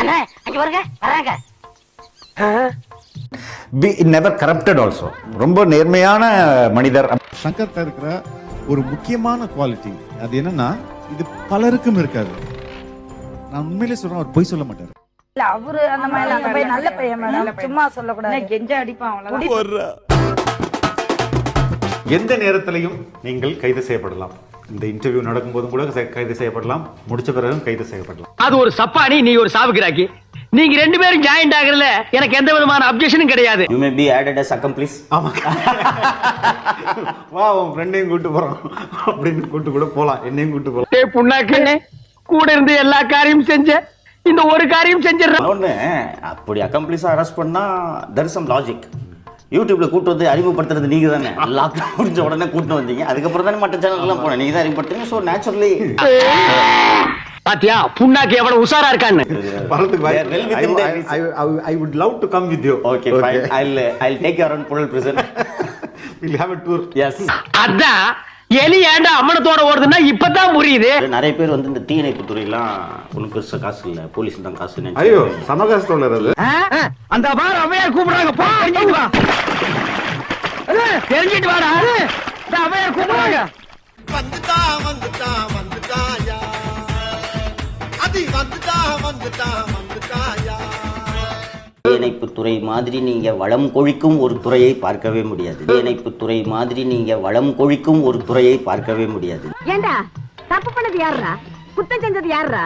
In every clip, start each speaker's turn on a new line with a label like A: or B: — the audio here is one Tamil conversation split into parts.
A: அங்க வருங்க. வராங்க
B: பி நெவர் கரப்டட் ஆல்சோ ரொம்ப நேர்மையான மனிதர்.
C: சங்கர்ட்ட இருக்கிற ஒரு முக்கியமான குவாலிட்டி அது என்னன்னா இது பலருக்கும் இருக்காது. நான் உண்மையிலே சொல்றேன் அவர் பொய் சொல்ல மாட்டார்.
D: இல்ல அவரு அந்த மாதிரி அந்த பையன் நல்ல பையன் மேடம் சும்மா சொல்லக்கூடாது.
A: கெஞ்ச அடிப்பான் அவ்வளவு
E: எந்த நேரத்திலையும் நீங்கள் கைது செய்யப்படலாம். இந்த இன்டர்வியூ நடக்கும்போதும் கூட செ- கைது செய்யப்படலாம். முடிச்ச பிறகும் கைது செய்யப்படலாம்.
F: அது ஒரு சப்பானி நீ ஒரு சாவுக்கிறாக்கி நீங்க ரெண்டு பேரும் ஜாயிண்ட் ஆகுறதுல எனக்கு எந்த விதமான அப்ஜெக்ஷனும் கிடையாது.
G: You may be added as accomplice
E: ஆமா. வா உன் ஃப்ரெண்டையும் கூட்டு போறோம். அப்படின்னு கூட்டு கூட போலாம். என்னையும் கூட்டு போலாம்.
F: டேய் புண்ணாக்கு. கூட இருந்து எல்லா காரியம் செஞ்ச இந்த ஒரு காரியம் செஞ்சிடறான்
G: இன்னொன்று அப்படி அக்கம்ப்ளிஸாக அரெஸ்ட் பண்ணா தர் சம் லாஜிக் யூடியூப்ல கூட்டு வந்து அறிமுகப்படுத்துறது நீங்க தானே லாக்டவுன் முடிஞ்ச உடனே கூட்டு வந்தீங்க. அதுக்கப்புறம் தானே மற்ற சேனல்லாம் போனேன். நீங்க தான் அறிமுகப்படுத்துங்க ஸோ நேச்சுரலி
F: பாத்தியா? புண்ணாக்கு எவ்வளவு உஷாரா இருக்கான்னு.
E: I would love to come with you
G: okay fine I'll I'll take your Puzhal prison
E: will have a tour
G: yes
F: அதான். எலி ஏன்டா அம்மனத்தோட ஓடுதுன்னா இப்பதான் புரியுது
G: நிறைய பேர் வந்து இந்த தீயணைப்பு துறையெல்லாம் ஒன்றும் பெருசா காசு இல்லை. போலீஸ் தான் காசு
E: ஐயோ சமகாசத்தோட அது.
F: அந்த பார் அவையார் கூப்பிடுறாங்க. போ தெரிஞ்சிட்டு வா. அண்ணே, தெரிஞ்சிட்டு வாடா. அவையார் கூப்பிடுறாங்க.
H: வந்துட்டான் வந்துட்டான் வந்துட்டாயா? அதி வந்துட்டான் வந்துட்டான் வந்துட்டாயா?
G: தீயணைப்பு துறை மாதிரி நீங்க வளம் கொழிக்கும் ஒரு துறையை பார்க்கவே முடியாது. தீயணைப்பு துறை மாதிரி நீங்க வளம் கொழிக்கும் ஒரு துறையை பார்க்கவே முடியாது.
A: ஏண்டா? தப்பு பண்ணது யாருடா குத்தம் செஞ்சது யாருடா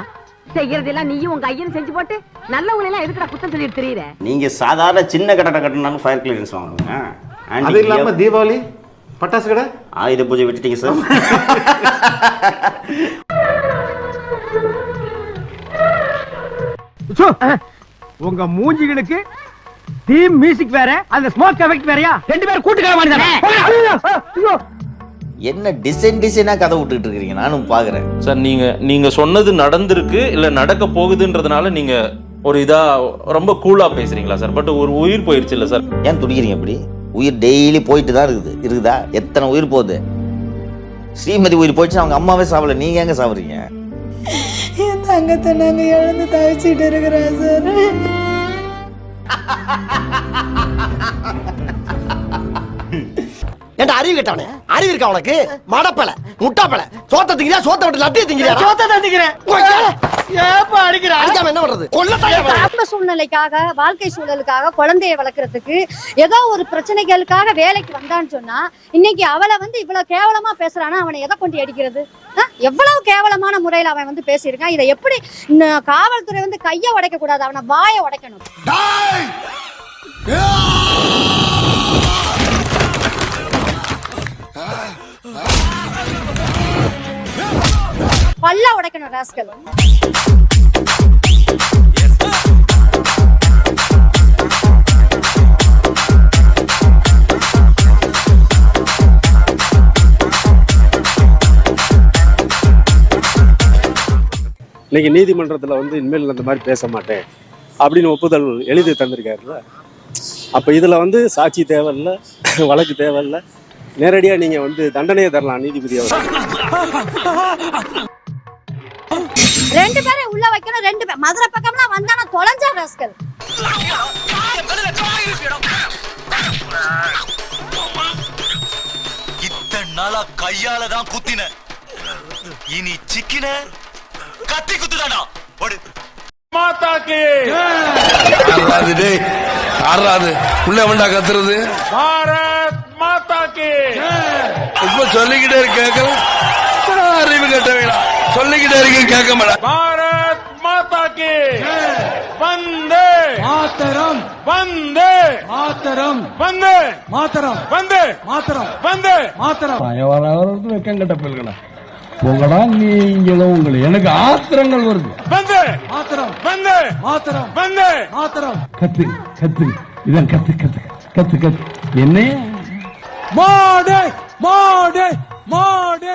A: செய்யறது எல்லாம் நீயும் உங்க ஐயனும் செஞ்சு போட்டு நல்லவங்களை எல்லாம் எதுக்குடா குத்தம் சொல்லிட்டு தெரியுற?
G: நீங்க சாதாரண சின்ன கட்டடம் கட்டினாலும் ஃபயர் கிளியரன்ஸ் வாங்குங்க.
E: அது இல்லாம தீபாவளி பட்டாசு கடை?
G: ஆயுத பூஜை விட்டுட்டீங்க சார்
F: உங்க மூஞ்சிகளுக்கு தீம் மியூசிக் வேற அந்த ஸ்மோக் எஃபெக்ட் வேறயா? ரெண்டு பேரும் கூட்டுக்கிற
G: என்ன டிசைன் டிசைனா கதை விட்டுட்டு இருக்கீங்க? நானும் பாக்குறேன்.
I: சார் நீங்க நீங்க சொன்னது நடந்திருக்கு இல்ல நடக்க போகுதுன்றதுனால நீங்க ஒரு இதா ரொம்ப கூலா பேசுறீங்களா சார்? பட் ஒரு உயிர் போயிருச்சு இல்ல சார்.
G: ஏன் துடிக்கிறீங்க அப்படி உயிர் டெய்லி போயிட்டு தான் இருக்குது. இருக்குதா? எத்தனை உயிர் போகுது? ஸ்ரீமதி உயிர் போயிடுச்சு அவங்க அம்மாவே சாவல நீங்க எங்க சாவறீங்க
D: என் தங்கத்தை நாங்க இழந்து தவிச்சிட்டு இருக்கிறோம் சார்.
H: ஏன்டா அறிவு கேட்டவனே? அறிவு இருக்கா உனக்கு? மடப்பல முட்டாப்பல. சோத்த திங்கிறியா? சோத்த விட்டு லட்டிய திங்கிறியா? சோத்த தட்டிக்கிறேன் ஏப்பா அடிக்கிற? அடிக்காம என்ன பண்றது? கொல்லத்தாயா
A: குடும்ப சூழ்நிலைக்காக வாழ்க்கை சூழலுக்காக குழந்தைய வளர்க்கறதுக்கு ஏதோ ஒரு பிரச்சனைகளுக்காக வேலைக்கு வந்தான்னு சொன்னா இன்னைக்கு அவளை வந்து இவ்வளவு கேவலமா பேசுறானா? அவனை எதை கொண்டு அடிக்கிறது? எவ்வளவு கேவலமான முறையில அவன் வந்து பேசியிருக்கான்? இதை எப்படி காவல்துறை வந்து கைய உடைக்க கூடாது அவனை வாயை உடைக்கணும். பல்ல உடைக்கணும் ராஸ்கல்.
J: இன்னைக்கு நீதிமன்றத்தில் வந்து இனிமேல் அந்த மாதிரி பேச மாட்டேன் அப்படின்னு ஒப்புதல் எழுதி தந்திருக்காருல்ல? அப்போ இதில் வந்து சாட்சி தேவையில்ல வழக்கு தேவையில்ல. நேரடியாக நீங்கள் வந்து தண்டனையை தரலாம் நீதிபதி அவர்
A: ரெண்டு பேரை உள்ள வைக்கணும் ரெண்டு பேர். மதுரை பக்கம்லாம் வந்தானா தொலைஞ்சா ராஸ்கல்.
H: இத்தனை நாளா கையால தான் குத்தின இனி சிக்கின கத்தி குத்துதானா? ஓடு.
J: ஆறாது உள்ள வேண்டா கத்துறது. இப்ப சொல்லிக்கிட்டே இருக்க அறிவு கட்ட வேணாம் சொல்லிக்கிட்டே இருக்க கேட்க மாட்டேன். பாரத் மாதா கி. வந்தே. மாத்தரம். வந்தே. மாத்தரம். வந்தே. மாத்தரம். வந்தே. மாத்தரம். வந்தே. மாத்தரம்.
F: வெக்கம் கட்ட பிள்ளைகளா? உங்களா நீங்களும் உங்களை. எனக்கு ஆத்திரங்கள் வருது.
J: வந்தே. மாத்தரம். வந்தே. மாத்தரம். வந்தே. மாத்தரம்.
F: கத்து கத்து. இதான் கத்து கத்து. கத்து கத்து. என்ன
J: மாடே மாடே மாடே.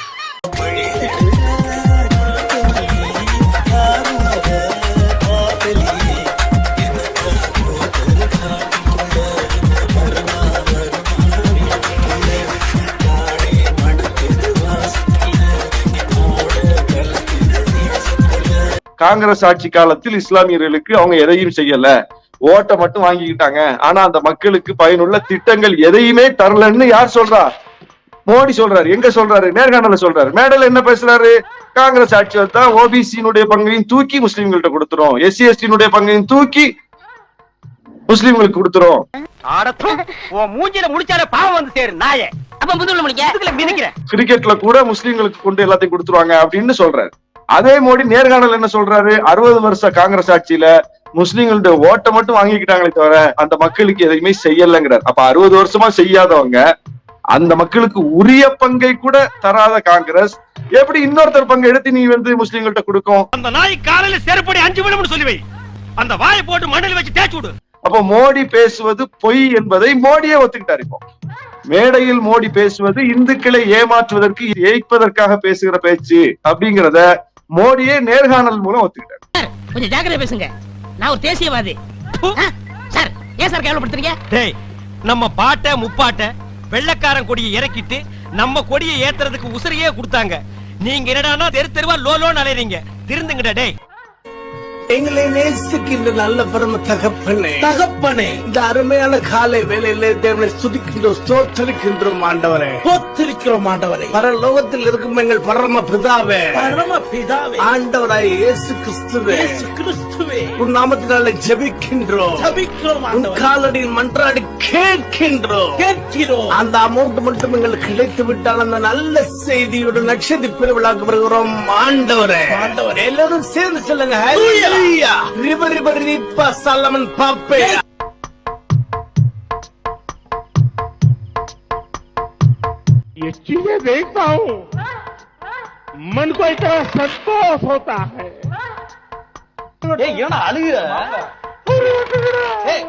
J: காங்கிரஸ் ஆட்சி காலத்தில் இஸ்லாமியர்களுக்கு அவங்க எதையும் செய்யல. ஓட்டை மட்டும் வாங்கிக்கிட்டாங்க. ஆனா அந்த மக்களுக்கு பயனுள்ள திட்டங்கள் எதையுமே தரலன்னு யார் சொல்றா? மோடி சொல்றாரு. எங்க சொல்றாரு? நேர்காணல சொல்றாரு. மேடல என்ன பேசுறாரு? காங்கிரஸ் ஆட்சி வந்தா ஓபிசியினுடைய பங்கையும் தூக்கி முஸ்லிம்கள்ட்ட கொடுத்துரும் எஸ்சி எஸ்டினுடைய பங்கையும் தூக்கி முஸ்லிம்களுக்கு கொடுத்துரும்
K: உன் மூஞ்சில முடிச்சாலே பாவம் வந்து சேரு நாயே. அப்ப முதுகுல முடிக்க? முதுகுல மிதிக்கிறேன்
J: கிரிக்கெட்ல கூட முஸ்லிம்களுக்கு கொண்டு எல்லாத்தையும் கொடுத்துருவாங்க அப்படின்னு சொல்றாரு. அதே மோடி நேர்காணல் என்ன சொல்றாரு? அறுபது வருஷ காங்கிரஸ் ஆட்சியில முஸ்லிம்களுடைய ஓட்டை மட்டும் வாங்கிக்கிட்டாங்களே தவிர அந்த மக்களுக்கு எதையுமே செய்யலைங்கிறார். அப்ப அறுபது வருஷமா செய்யாதவங்க அந்த மக்களுக்கு உரிய பங்கை கூட தராத காங்கிரஸ். எப்படி இன்னொருத்தர் பங்கை எடுத்து நீ வந்து முஸ்லிம்கள்ட்ட கொடுக்கும்?
K: அந்த நாய் காலையில செருப்படி அஞ்சு விடும்னு சொல்லி வை. அந்த வாயை போட்டு மண்ணில் வச்சு தேய்ச்சு விடு.
J: அப்போ மோடி பேசுவது பொய் என்பதை மோடியே ஒத்துக்கிட்டார் இப்போ. மேடையில் மோடி பேசுவது இந்துக்களை ஏமாற்றுவதற்கு ஏய்ப்பதற்காக பேசுகிற பேச்சு அப்படிங்கிறத மோடியே நேர்காணல் மூலம் ஒத்துக்கிட்டார்.
F: கொஞ்சம் ஜாக்கிரதை பேசுங்க. நான் ஒரு தேசியவாதி. சார் ஏன் சார் கேவலப்படுத்துறீங்க?
K: டேய் நம்ம பாட்ட முப்பாட்ட வெள்ளக்காரன் கொடியை இறக்கிட்டு நம்ம கொடியை ஏத்துறதுக்கு உசிரியே கொடுத்தாங்க. நீங்க என்னடான்னா தெரு தெருவா லோ லோன்னு அலையறீங்க. திருந்துங்கடா டேய்.
H: எங்களை நேசிக்கின்ற நல்ல பரம தகப்பனே. தகப்பனே. இந்த அருமையான காலை வேலையில தேவனை சுதிக்கின்றோம் ஸ்தோத்தரிக்கின்றோம் ஆண்டவரே. ஸ்தோத்தரிக்கிறோம் ஆண்டவரே. பரலோகத்தில் இருக்கும் எங்கள் பரம பிதாவே. பரம பிதாவே. ஆண்டவராய் இயேசு கிறிஸ்துவே. கிறிஸ்துவே. உன் நாமத்தினால ஜெபிக்கின்றோம். ஜெபிக்கிறோம் உன் காலடியில் மன்றாடி கேட்கின்றோம் கேட்கிறோம் அந்த அமௌண்ட் மட்டும் எங்களுக்கு கிடைத்து விட்டால் அந்த நல்ல செய்தியோட நட்சத்திர பெருவிழாக்கு வருகிறோம் ஆண்டவரே ஆண்டவரே எல்லாரும் சேர்ந்து சொல்லுங்க ஹalleluya ரிவர் ரிவர் ரிப்பா சலமன் பாப்பே
K: ये चीजें देखता हूँ मन को इतना संतोष होता है
H: ஏன்னா அழுகுற ஏன்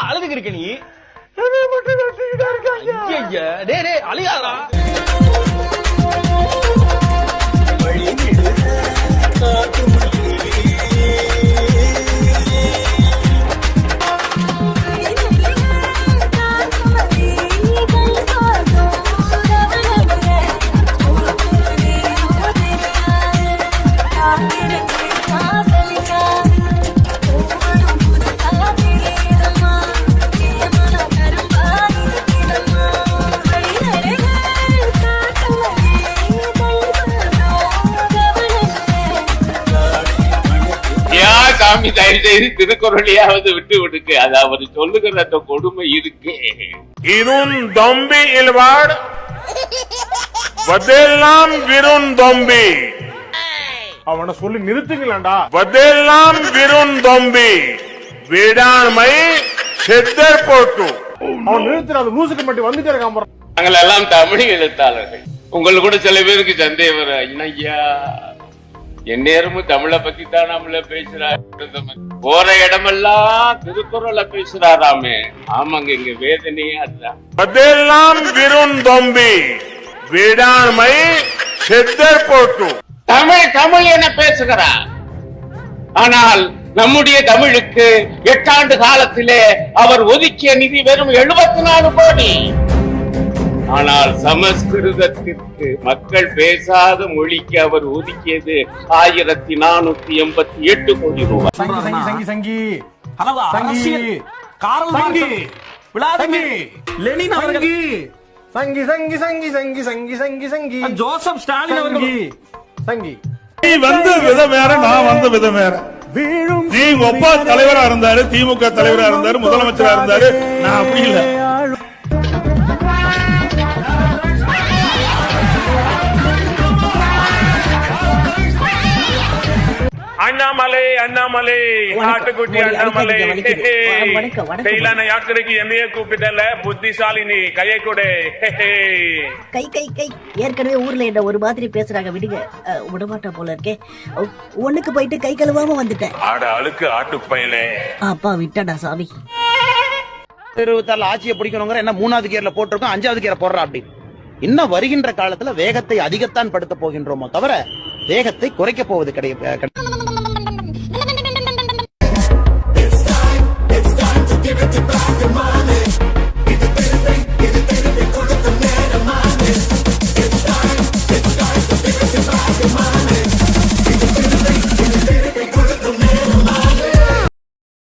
H: அழுதுக்கு இருக்க நீ ஐயா, டேய் டேய் அழுகாதடா.
K: சாமி தயவு செய்து திருக்குறளையாவது விட்டு விடுக்கு அது அவர் சொல்லுகிற அந்த கொடுமை இருக்கு. இருன் தொம்பி இல்வாடு வதெல்லாம் விருன் தொம்பி. அவனை சொல்லி நிறுத்துங்களா வதெல்லாம் விருன் தொம்பி. விடாண்மை செத்தர் போட்டு. அவன் நிறுத்துறாது லூசுக்கு மட்டும் வந்துட்டே இருக்கான் நாங்கள் எல்லாம் தமிழ் எழுத்தாளர்கள். உங்களுக்கு கூட சில பேருக்கு சந்தேகம் ஐயா என் நேரமும் தமிழை பத்தி தான் நம்மள பேசுறாரு. போற இடமெல்லாம் திருக்குறளை பேசுறாராமே. ஆமாங்க இங்க வேதனையே அதுதான். அதெல்லாம் விருன் தொம்பி விடாண்மை செத்தர் போட்டு. தமிழ் தமிழ் என பேசுகிறார் ஆனால் நம்முடைய தமிழுக்கு எட்டாண்டு காலத்திலே அவர் ஒதுக்கிய நிதி வெறும் எழுபத்தி நாலு கோடி. ஆனால் சமஸ்கிருதத்திற்கு மக்கள் பேசாத மொழிக்கு அவர் ஒதுக்கியது ஆயிரத்தி நானூத்தி எண்பத்தி எட்டு கோடி ரூபாய்.
H: சங்கி சங்கி சங்கி காரல் சங்கி. விளாதங்கி லெனின் அவர்கள். சங்கி சங்கி சங்கி சங்கி சங்கி சங்கி சங்கி. ஜோசப் ஸ்டாலின் அவர்கள். சங்கி.
K: நீ வந்த விதம் வேற நான் வந்த விதம் வேற. நீ அப்பா தலைவரா இருந்தாரு திமுக தலைவரா இருந்தாரு முதலமைச்சரா இருந்தாரு. நான் அப்படி இல்ல.
I: அண்ணாமலை அண்ணாமலை ஆட்டுக்குட்டி அண்ணாமலை. செயலான யாத்திரைக்கு என்னையே கூப்பிட்டல புத்திசாலினி கையை கொடு.
L: கை கை கை. ஏற்கனவே ஊர்ல என்ன ஒரு மாதிரி பேசுறாங்க விடுங்க. விடமாட்டா போல இருக்கே. ஒண்ணுக்கு போயிட்டு கை கழுவாம வந்துட்டேன்.
I: ஆட அழுக்கு ஆட்டு பயலே
L: அப்பா விட்டடா சாமி.
M: இருபத்தாறுல ஆட்சியை பிடிக்கணுங்கிற என்ன மூணாவது கியர்ல போட்டிருக்கோம் அஞ்சாவது கியர் போடுறா அப்படின்னு இன்னும் வருகின்ற காலத்துல வேகத்தை அதிகத்தான் படுத்த போகின்றோமோ தவிர வேகத்தை குறைக்க போவது கிடையாது